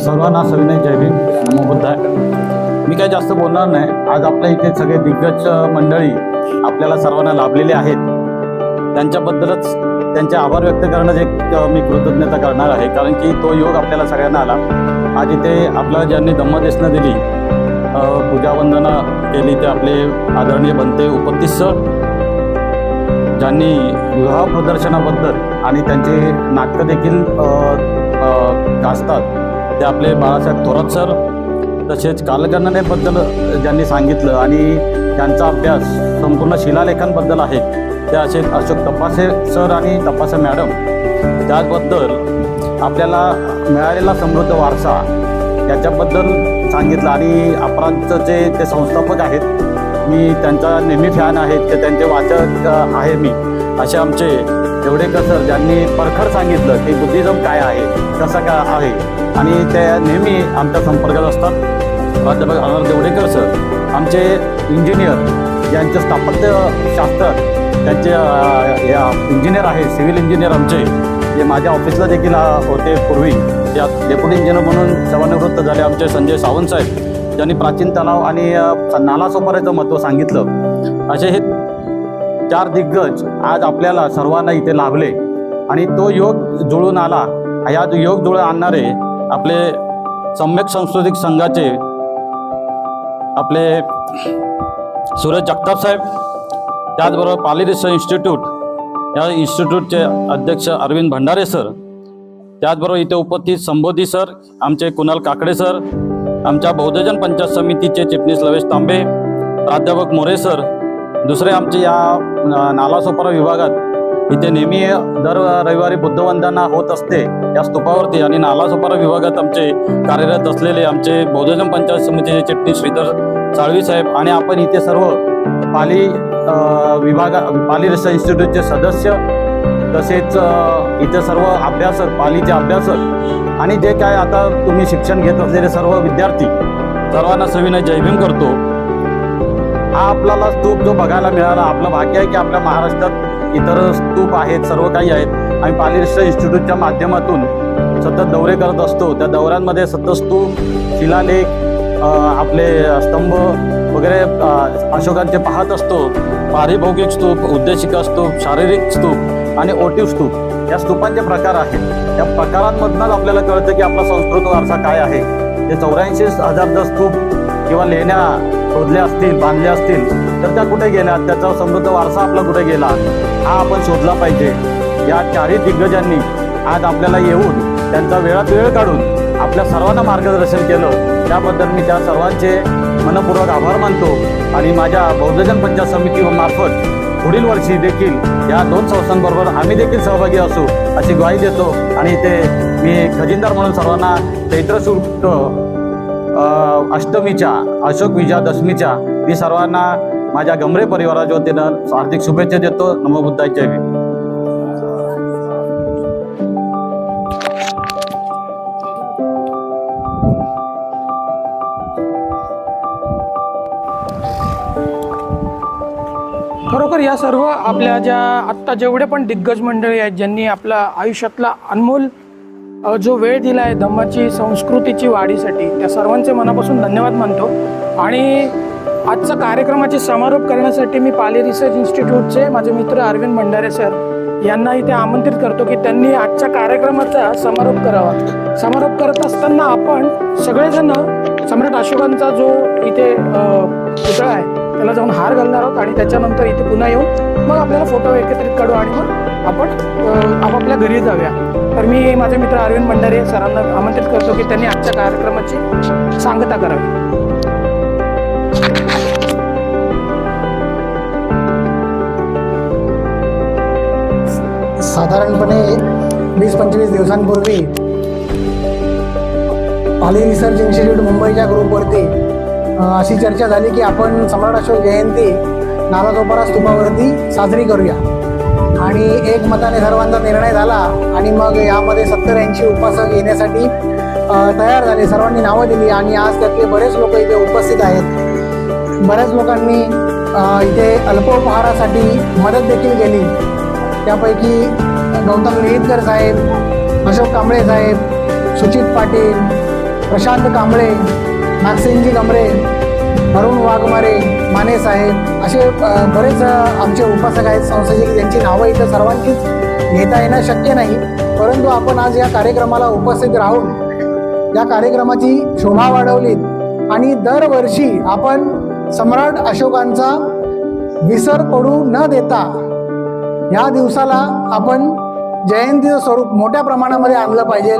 सर्वांना सविनय जय भीम. नमो बुद्धाय. मी काय जास्त बोलणार नाही. आज आपल्या इथे सगळे दिग्गज मंडळी आपल्याला सर्वांना लाभलेले आहेत. त्यांच्याबद्दलच त्यांचे आभार व्यक्त करण्याचे एक मी कृतज्ञता करणार आहे. कारण की तो योग आपल्याला सगळ्यांना आला. आज इथे आपला ज्यांनी धम्मदेशना दिली पूजावंदना केली ते आपले आदरणीय बनते उपस्थित सर ज्यांनी विवाह प्रदर्शनाबद्दल आणि त्यांचे नाटकं देखील गाजतात ते आपले बाळासाहेब थोरात सर तसेच कालगणनेबद्दल ज्यांनी सांगितलं आणि त्यांचा अभ्यास संपूर्ण शिलालेखांबद्दल आहे ते असे अशोक तपासे सर आणि तपासे मॅडम. त्याचबद्दल आपल्याला मिळालेला समृद्ध वारसा याच्याबद्दल सांगितलं आणि अपराधचं जे ते संस्थापक आहेत मी त्यांचा नेहमी फॅन आहेत ते त्यांचे वाचक आहे मी. असे आमचे देवडेकर सर ज्यांनी परखड सांगितलं की बुद्धिझम काय आहे कसं काय आहे आणि ते नेहमी आमच्या संपर्कात असतात. प्राध्यापक अनर देवडेकर सर आमचे इंजिनियर यांचे स्थापत्यशास्त्र त्यांचे या इंजिनियर आहे सिव्हिल इंजिनियर आमचे. जे माझ्या ऑफिसला देखील होते पूर्वी त्या डेप्युटी इंजिनियर म्हणून सेवानिवृत्त झाले आमचे संजय सावंत साहेब ज्यांनी प्राचीन तलाव आणि नालासोपाऱ्याचं नाला महत्त्व सांगितलं. असे हे चार दिग्गज आज आपल्याला सर्वांना इथे लाभले. आणि तो योग जुळून आला. या योग जुळून आणणारे आपले सम्यक सांस्कृतिक संघाचे आपले सूरज जगताप साहेब त्याचबरोबर पाली रिसर्च इन्स्टिट्यूट या इन्स्टिट्यूटचे अध्यक्ष अरविंद भंडारे सर त्याचबरोबर इथे उपस्थित संबोधी सर आमचे कुणाल काकडे सर आमच्या बौद्धजन पंचायत समितीचे चिटणीस लवेश तांबे प्राध्यापक मोरे सर दुसरे आमचे या नालासोपारा विभागात इथे नेहमी दर रविवारी बुद्धवंदना होत असते या स्तूपावरती आणि नालासोपारा विभागात आमचे कार्यरत असलेले आमचे बौद्धजन पंचायत समितीचे चिटणीस श्रीधर साळवी साहेब आणि आपण इथे सर्व पाली विभागा पाली रिसर्च इन्स्टिट्यूटचे सदस्य तसेच इथे सर्व अभ्यासक पालीचे अभ्यासक आणि जे काय आता तुम्ही शिक्षण घेत असलेले सर्व विद्यार्थी सर्वांना सविनय जयभीम करतो. हा आपल्याला स्तूप जो बघायला मिळाला आपलं भाग्य आहे की आपल्या महाराष्ट्रात इतर स्तूप आहेत सर्व काही आहेत. आणि पाली रिसर्च इन्स्टिट्यूटच्या माध्यमातून सतत दौरे करत असतो. त्या दौऱ्यांमध्ये सतत स्तूप शिलालेख आपले स्तंभ वगैरे अशोकांचे पाहत असतो. पारिभौगिक स्तूप उद्देशिका स्तूप शारीरिक स्तूप आणि ओटीव स्तूप या स्तूपांचे प्रकार आहेत. त्या प्रकारांमधनच आपल्याला कळतं की आपला संस्कृत वारसा काय आहे. ते चौऱ्याऐंशी हजार जर स्तूप किंवा लेण्या शोधल्या असतील बांधल्या असतील तर त्या कुठे गेल्या त्याचा समृद्ध वारसा आपला कुठे गेला? हा आपण शोधला पाहिजे. या चारही दिग्गजांनी आज आपल्याला येऊन त्यांचा वेळात वेळ काढून आपल्या सर्वांना मार्गदर्शन केलं. त्याबद्दल मी त्या सर्वांचे मनपूर्वक आभार मानतो आणि माझ्या बहुजन पंचायत समिती मार्फत पुढील वर्षी देखील या दोन संस्थांबरोबर आम्ही देखील सहभागी असू अशी ग्वाही देतो. आणि ते मी खजिनदार म्हणून सर्वांना चैत्र शुल्क अष्टमीच्या अशोक विजयादशमीच्या मी सर्वांना माझ्या गमरे परिवाराच्या वतीनं हार्दिक शुभेच्छा देतो. नमो खरोखर या सर्व आपल्या ज्या आत्ता जेवढे पण दिग्गज मंडळी आहेत ज्यांनी आपला आयुष्यातला अनमोल जो वेळ दिला आहे धम्माची संस्कृतीची वाढीसाठी त्या सर्वांचे मनापासून धन्यवाद मानतो. आणि आजचा कार्यक्रमाचे समारोप करण्यासाठी मी पाले रिसर्च इन्स्टिट्यूटचे माझे मित्र अरविंद भंडारे सर यांना इथे आमंत्रित करतो की त्यांनी आजच्या कार्यक्रमाचा समारोप करावा. समारोप करत असताना आपण सगळेजण सम्राट अशोकांचा जो इथे पुतळा आहे त्याला जाऊन हार घालणार आहोत आणि त्याच्यानंतर इथे पुन्हा येऊन मग आपल्याला फोटो एकत्रित काढू आणि मग आपण आपापल्या घरी जाऊया. तर मी माझे मित्र अरविंद भंडारे सरांना आमंत्रित करतो की त्यांनी आजच्या कार्यक्रमाची सांगता करावी. साधारणपणे वीस पंचवीस दिवसांपूर्वी पाली रिसर्च इन्स्टिट्यूट मुंबईच्या ग्रुपवरती अशी चर्चा झाली की आपण सम्राट अशोक जयंती नालासोपारा स्तूपावरती साजरी करूया. आणि एक मताने सर्वांचा निर्णय झाला आणि मग यामध्ये सत्तर ऐंशी उपासक येण्यासाठी तयार झाले. सर्वांनी नावं दिली आणि आज त्यातले बरेच लोक इथे उपस्थित आहेत. बऱ्याच लोकांनी इथे अल्पोपहारासाठी मदत देखील केली. त्यापैकी गौतम निहितकर साहेब अशोक कांबळे साहेब सुचित पाटील प्रशांत कांबळे नागसेनजी कमरे अरुण वाघमारे माने साहेब असे बरेच आमचे उपासक आहेत संस्थेचे त्यांची नावं इथं सर्वांचीच घेता येणं शक्य नाही. परंतु आपण आज या कार्यक्रमाला उपस्थित राहून या कार्यक्रमाची शोभा वाढवलीत. आणि दरवर्षी आपण सम्राट अशोकांचा विसर पडू न देता या दिवसाला आपण जयंतीचं स्वरूप मोठ्या प्रमाणामध्ये आणलं पाहिजे.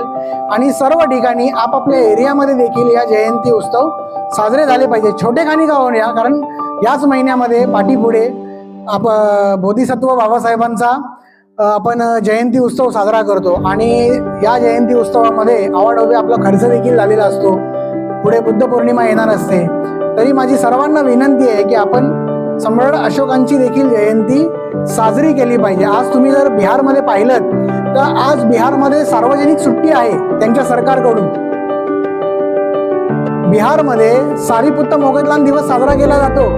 आणि सर्व ठिकाणी आपापल्या एरियामध्ये देखील या जयंती उत्सव साजरे झाले पाहिजे. छोटे खाणी का होण्या कारण याच महिन्यामध्ये पाठीपुढे आप बोधिसत्व बाबासाहेबांचा आपण जयंती उत्सव साजरा करतो. आणि या जयंती उत्सवामध्ये आवाडोबे आपला खर्च देखील झालेला असतो. पुढे बुद्ध पौर्णिमा येणार असते. तरी माझी सर्वांना विनंती आहे की आपण सम्राट अशोकांची देखील जयंती साजरी केली पाहिजे. आज तुम्ही जर बिहारमध्ये पाहिलं तर आज बिहारमध्ये सार्वजनिक सुट्टी आहे त्यांच्या सरकारकडून. बिहारमध्ये सारीपुत्त मोगदलान दिवस साजरा केला जातो.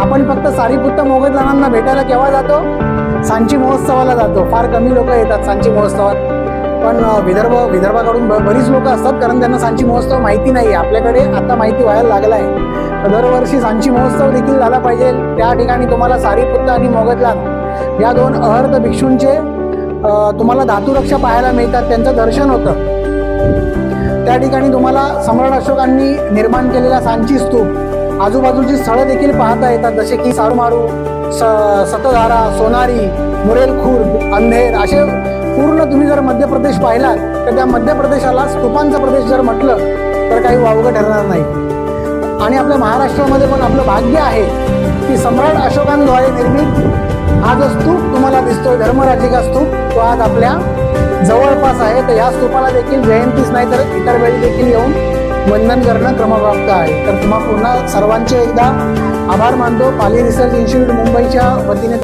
आपण फक्त सारीपुत्त मोगदलानांना भेटायला केव्हा जातो? सांची महोत्सवाला जातो. फार कमी लोक येतात सांची महोत्सवात. पण विदर्भ विदर्भाकडून बरीच लोक असतात कारण त्यांना सांची महोत्सव माहिती नाही. आपल्याकडे आता माहिती व्हायला लागला आहे दरवर्षी सांची महोत्सव देखील झाला पाहिजे. त्या ठिकाणी तुम्हाला सारीपुत्त आणि मोगदलान या दोन अहर्त भिक्षूंचे तुम्हाला धातुरक्षा पाहायला मिळतात. त्यांचं दर्शन होतं. त्या ठिकाणी तुम्हाला सम्राट अशोकांनी निर्माण केलेला सांची स्तूप आजूबाजूची स्थळं देखील पाहता येतात. जसे की सारुमारू स सतधारा सोनारी मुरेल खुर्द अंधेर असे पूर्ण तुम्ही जर मध्य प्रदेश पाहिलात तर त्या मध्य प्रदेशाला स्तूपांचा प्रदेश जर म्हटलं तर काही वावगं ठरणार नाही. आणि आपल्या महाराष्ट्रामध्ये पण आपलं भाग्य आहे की सम्राट अशोकांद्वारे निर्मित हा जो स्तूप तुम्हाला दिसतोय धर्मराजिका स्तूप तो आज आपल्या जवळपास आहे. तर या स्तूपाला देखील जयंतीच नाही तर इतर वेळी देखील येऊन वंदन करणं क्रमप्राप्त आहे. तर तुम्हा पुन्हा सर्वांचे एकदा आभार मानतो. पाली रिसर्च इन्स्टिट्यूट मुंबईच्या वतीने